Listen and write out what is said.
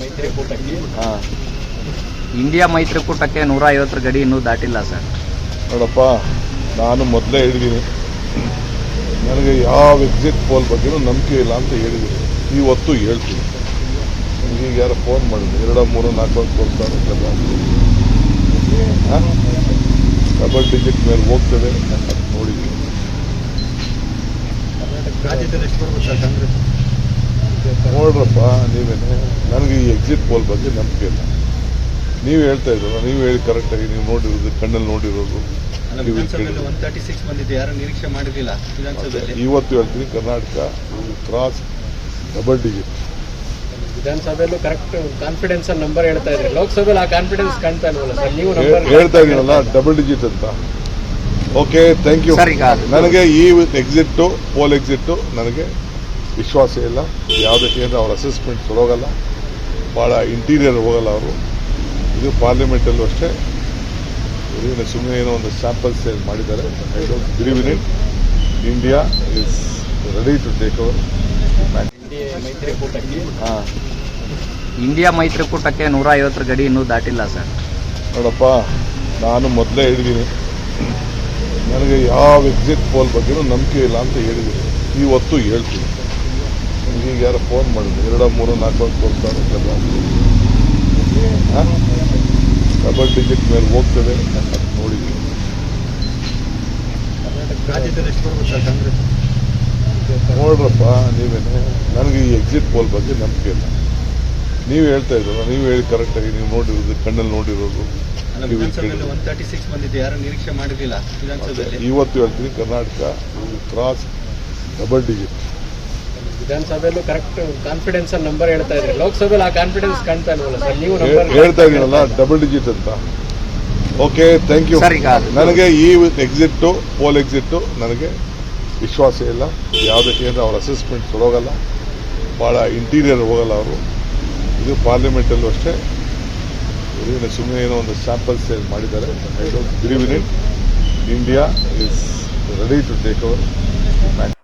ಮೈತ್ರಿಕೂಟಕ್ಕೆ? ಹಾಂ. ಇಂಡಿಯಾ ಮೈತ್ರಿಕೂಟಕ್ಕೆ ನೂರ ಐವತ್ತರ ಗಡಿ ಇನ್ನೂ ದಾಟಿಲ್ಲ ಸರ್. ನೋಡಪ್ಪ ನಾನು ಮೊದಲೇ ಹೇಳಿದ್ದೀನಿ ನನಗೆ ಯಾವ ಎಕ್ಸಿಟ್ ಪೋಲ್ ಬಗ್ಗೆನೂ ನಂಬಿಕೆ ಇಲ್ಲ ಅಂತ ಹೇಳಿದ್ದೀನಿ ಇವತ್ತು ಹೇಳ್ತೀನಿ. ನನಗೆ ಈಗ ಯಾರೋ ಫೋನ್ ಮಾಡಿದ್ರು. ಎರಡ ಮೂರು ನಾಲ್ಕು ಒಂದು ಕೊಡ್ತಾರೆ ಡಬಲ್ ಡಿಜಿಟ್ ಮೇಲೆ ಹೋಗ್ತದೆ ನೋಡಿದ್ದೀನಿ ನೋಡ್ರಪ್ಪ ನೀವೇನೆ? ನನಗೆ ಈ ಎಕ್ಸಿಟ್ ಪೋಲ್ ಬಗ್ಗೆ ನಂಬಿಕೆ ಇಲ್ಲ. ನೀವು ಹೇಳ್ತಾ ಇದ್ರು ನೀವು ಹೇಳಿ ಕರೆಕ್ಟಾಗಿ ನೀವು ನೋಡಿರೋದು ಕಣ್ಣಲ್ಲಿ ನೋಡಿರೋದು. ನೀವು ಇವತ್ತು ಹೇಳ್ತೀನಿ ಕರ್ನಾಟಕ ಕ್ರಾಸ್ ಡಬಲ್ ಡಿಜಿಟ್ ವಿಧಾನಸಭೆಯಲ್ಲೂ ಕರೆಕ್ಟ್ ಕಾನ್ಫಿಡೆನ್ಸ್ ನಂಬರ್ ಹೇಳ್ತಾ ಇದ್ರಿ. ಲೋಕಸಭೆಯಲ್ಲಿ ಆ ಕಾನ್ಫಿಡೆನ್ಸ್ ಕಾಣ್ತಾ ಇಲ್ವಲ್ಲ ಸರ್? ನೀವು ನಂಬರ್ ಹೇಳ್ತಾ ಇದೀನಲ್ಲ ಡಬಲ್ ಡಿಜಿಟ್ ಅಂತ. ಓಕೆ ಥ್ಯಾಂಕ್ ಯು ಸರ್, ಈಗ ಅದು- ನನಗೆ ಈ ಎಕ್ಸಿಟ್ ಪೋಲ್ ಎಕ್ಸಿಟ್ ನನಗೆ ವಿಶ್ವಾಸ ಇಲ್ಲ ಯಾವುದಕ್ಕೆ ಅಂದರೆ ಅವ್ರ ಅಸೆಸ್ಮೆಂಟ್ ಹೋಗಲ್ಲ ಭಾಳ ಇಂಟೀರಿಯರ್ ಹೋಗಲ್ಲ ಅವರು. ಇದು ಪಾರ್ಲಿಮೆಂಟಲ್ಲೂ ಅಷ್ಟೇ. ಇದೇನು ಸುಮ್ಮನೆ ಏನೋ ಒಂದು ಸ್ಯಾಂಪಲ್ ಸೇಲ್ ಮಾಡಿದ್ದಾರೆ. I don't believe in it India is ready to take our ಮೈತ್ರಿಕೂಟಕ್ಕೆ ಹಾಂ. ಇಂಡಿಯಾ ಮೈತ್ರಿಕೂಟಕ್ಕೆ ನೂರ ಐವತ್ತರ ಗಡಿ ಇನ್ನೂ ದಾಟಿಲ್ಲ ಸರ್. ನೋಡಪ್ಪ ನಾನು ಮೊದಲೇ ಹೇಳಿದ್ದೀನಿ ನನಗೆ ಯಾವ ಎಕ್ಸಿಟ್ ಪೋಲ್ ಬಗ್ಗೆ ನಂಬಿಕೆ ಇಲ್ಲ ಅಂತ ಹೇಳಿದ್ದೀನಿ ಇವತ್ತು ಹೇಳ್ತೀನಿ. ಈಗ ಯಾರೋ ಫೋನ್ ಮಾಡಿದ್ರು. ಎರಡು ಮೂರು ನಾಲ್ಕು ಅಂತ ಕೊಡ್ತಾರೆ. ಡಬಲ್ ಡಿಜಿಟ್ ಮೇಲೆ ಹೋಗ್ತದೆ ನೋಡಿದ್ವಿ. ನೋಡ್ರಪ್ಪ ನೀವೇನು. ನನಗೆ ಈ ಎಕ್ಸಿಟ್ ಪೋಲ್ ಬಗ್ಗೆ ನಂಬಿಕೆ ಇಲ್ಲ. ನೀವು ಹೇಳ್ತಾ ಇದ್ರಲ್ಲ ನೀವು ಹೇಳಿ ಕರೆಕ್ಟಾಗಿ ನೀವು ನೋಡಿರೋದು ಕಣ್ಣಲ್ಲಿ ನೋಡಿರೋದು. ಇವತ್ತು ಹೇಳ್ತೀನಿ ಕರ್ನಾಟಕ ಕ್ರಾಸ್ ಡಬಲ್ ಡಿಜಿಟ್ ವಿಧಾನಸಭೆಯಲ್ಲೂ ಕರೆಕ್ಟ್ ಕಾನ್ಫಿಡೆನ್ಸ್ ನಂಬರ್ ಹೇಳ್ತಾ ಇದ್ರಿ. ಲೋಕಸಭೆಯಲ್ಲಿ ಆ ಕಾನ್ಫಿಡೆನ್ಸ್ ಕಾಣ್ತಾ ಇಲ್ವಲ್ಲ ಸರ್? ನೀವು ನಂಬರ್ ಹೇಳ್ತಾ ಇದೀನಲ್ಲ ಡಬಲ್ ಡಿಜಿಟ್ ಅಂತ. ಓಕೆ ಥ್ಯಾಂಕ್ ಯು ಸರ್, ಈಗ ಅದು- ನನಗೆ ಈ ಎಕ್ಸಿಟ್ಟು ಪೋಲ್ ಎಕ್ಸಿಟ್ಟು ನನಗೆ ವಿಶ್ವಾಸ ಇಲ್ಲ. ಯಾವುದಕ್ಕೆ ಅಂದರೆ ಅವ್ರ ಅಸೆಸ್ಮೆಂಟ್ ಹೋಗಲ್ಲ ಭಾಳ ಇಂಟೀರಿಯರ್ ಹೋಗಲ್ಲ ಅವರು. ಇದು ಪಾರ್ಲಿಮೆಂಟಲ್ಲೂ ಅಷ್ಟೇ. ಇದೇನು ಸುಮ್ಮನೆ ಏನೋ ಒಂದು ಸ್ಯಾಂಪಲ್ ಸೇಲ್ ಮಾಡಿದ್ದಾರೆ. I don't believe in it India is ready to take our